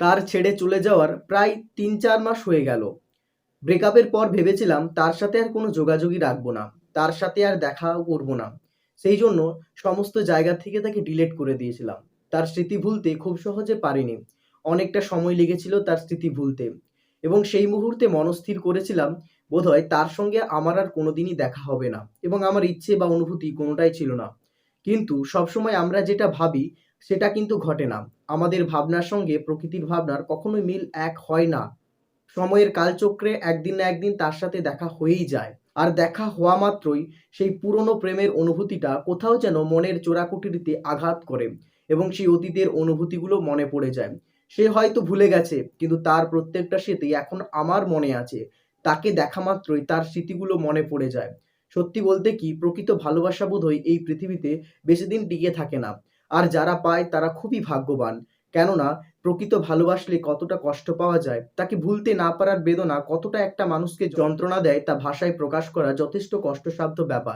তার ছেড়ে চলে যাওয়ার প্রায় তিন চার মাস হয়ে গেল। ব্রেকআপের পর ভেবেছিলাম তার সাথে আর কোনো যোগাযোগই রাখব না, তার সাথে আর দেখাও করব না। সেই জন্য সমস্ত জায়গা থেকে তাকে ডিলিট করে দিয়েছিলাম। তার স্মৃতি ভুলতে খুব সহজে পারিনি। অনেকটা সময় লেগেছিল তার স্মৃতি ভুলতে। এবং সেই মুহূর্তে মনস্থির করেছিলাম, বোধহয় তার সঙ্গে আমার আর কোনোদিনই দেখা হবে না। এবং আমার ইচ্ছে বা অনুভূতি কোনোটাই ছিল না। কিন্তু সবসময় আমরা যেটা ভাবি সেটা কিন্তু ঘটে না। আমাদের ভাবনার সঙ্গে প্রকৃতির ভাবনার কখনোই মিল এক হয় না। সময়ের কালচক্রে একদিন না একদিন তার সাথে দেখা হয়েই যায়। আর দেখা হওয়া মাত্রই সেই পুরনো প্রেমের অনুভূতিটা কোথাও যেন মনের চোরাকুটিরিতে আঘাত করে এবং সেই অতীতের অনুভূতিগুলো মনে পড়ে যায়। সে হয়তো ভুলে গেছে, কিন্তু তার প্রত্যেকটা স্মৃতি এখন আমার মনে আছে। তাকে দেখা মাত্রই তার স্মৃতিগুলো মনে পড়ে যায়। সত্যি বলতে কি, প্রকৃত ভালোবাসা বোধহয় এই পৃথিবীতে বেশি দিন টিকে থাকে না। আর যারা পায় তারা খুবই ভাগ্যবান। কেননা, প্রকৃত ভালোবাসলে কতটা কষ্ট পাওয়া যায়, তাকে ভুলতে না পারার বেদনা কতটা একটা মানুষকে যন্ত্রণা দেয় তা ভাষায় প্রকাশ করা যথেষ্ট কষ্টসাধ্য ব্যাপার।